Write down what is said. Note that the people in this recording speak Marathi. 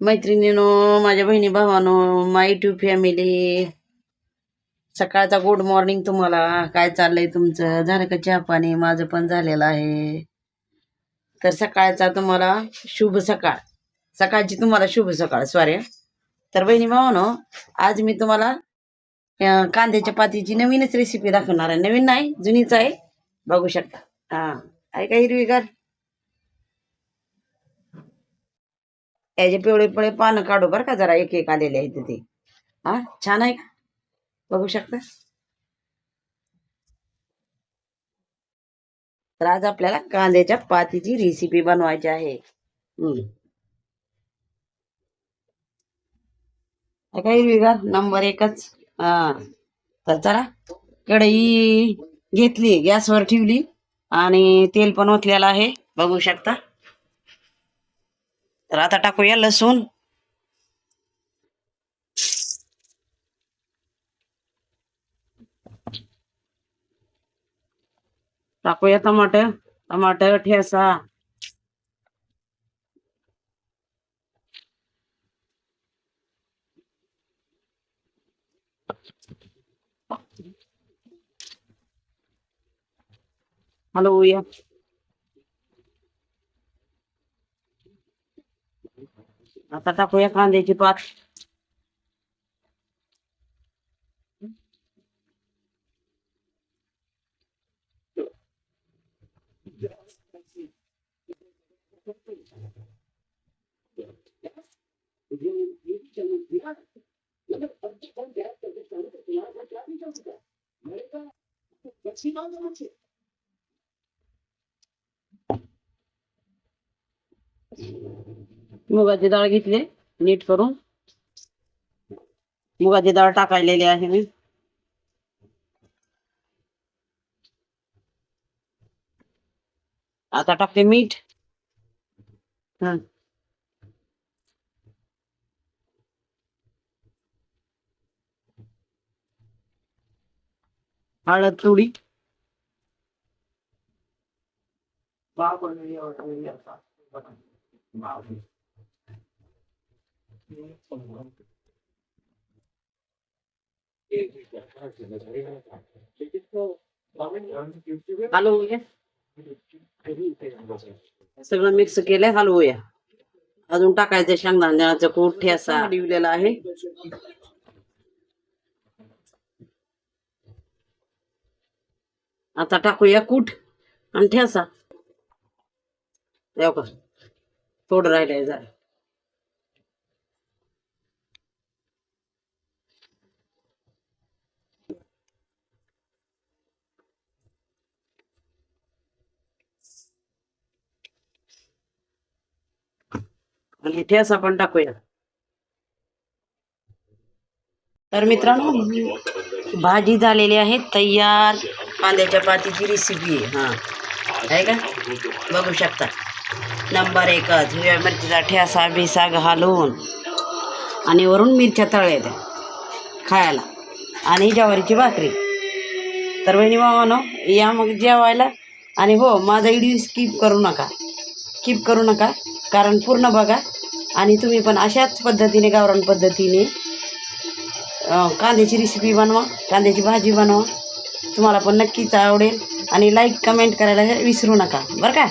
मैत्रिणीनो माझ्या बहिणी भावानो माय टू फॅमिली सकाळचा गुड मॉर्निंग तुम्हाला. काय चाललंय तुमचं? झालं का चहा पाणी? माझं पण झालेलं आहे. तर सकाळचा तुम्हाला शुभ सकाळ. सकाळची तुम्हाला शुभ सकाळ सॉरी तर बहिणी भावानो आज मी तुम्हाला कांद्याच्या पातीची नवीनच रेसिपी दाखवणार आहे. नवीन नाही जुनीच आहे. बघू शकता. हा. आहे का हिरवीगार? याचे पिवळे पिवळे पानं काढू बरं का जरा एक एक आलेले आहेत ते. हा छान आहे का? बघू शकता? तर आज आपल्याला कांद्याच्या पातीची रेसिपी बनवायची आहे. हम्म. का हिरवीगार नंबर एकच. हा. तर चला कढई घेतली गॅसवर ठेवली आणि तेल पण ओतलेलं आहे. बघू शकता. तर आता टाकूया लसूण. टाकूया टमाटर टमाटर ठेसा हलवूया आता टाकूया कांद्याची पात मुगाची डाळ घेतली नीट करून. मुगाची डाळ टाकायलेली आहे मी. आता टाकते मीठ. हळद थोडी. हलवूया सगळं मिक्स केलंय. हलवूया अजून टाकायचं शेंगदाण्याचं कूट ठेसा डिवलेला आहे. आता टाकूया कूट आणि ठेसा का? थोडं राहिलंय जरा. आणि ठेसा पण टाकूया. तर मित्रांनो भाजी झालेली आहे तयार कांद्याच्या पातीची रेसिपी आहे. हा. आहे का? बघू शकता. नंबर एकच हिरव्या मिरचीचा ठेसा बिसा घालून आणि वरून मिरच्या तळल्या त्या खायला. आणि ज्वारीची भाकरी. तर बहिणी मामानो या मग जेवायला. आणि हो माझा व्हिडिओ स्किप करू नका. स्किप करू नका. कारण पूर्ण बघा आणि तुम्ही पण अशाच पद्धतीने गावरान पद्धतीने कांद्याची रेसिपी बनवा कांद्याची भाजी बनवा. तुम्हाला पण नक्कीच आवडेल. आणि लाईक कमेंट करायला विसरू नका. बरं का?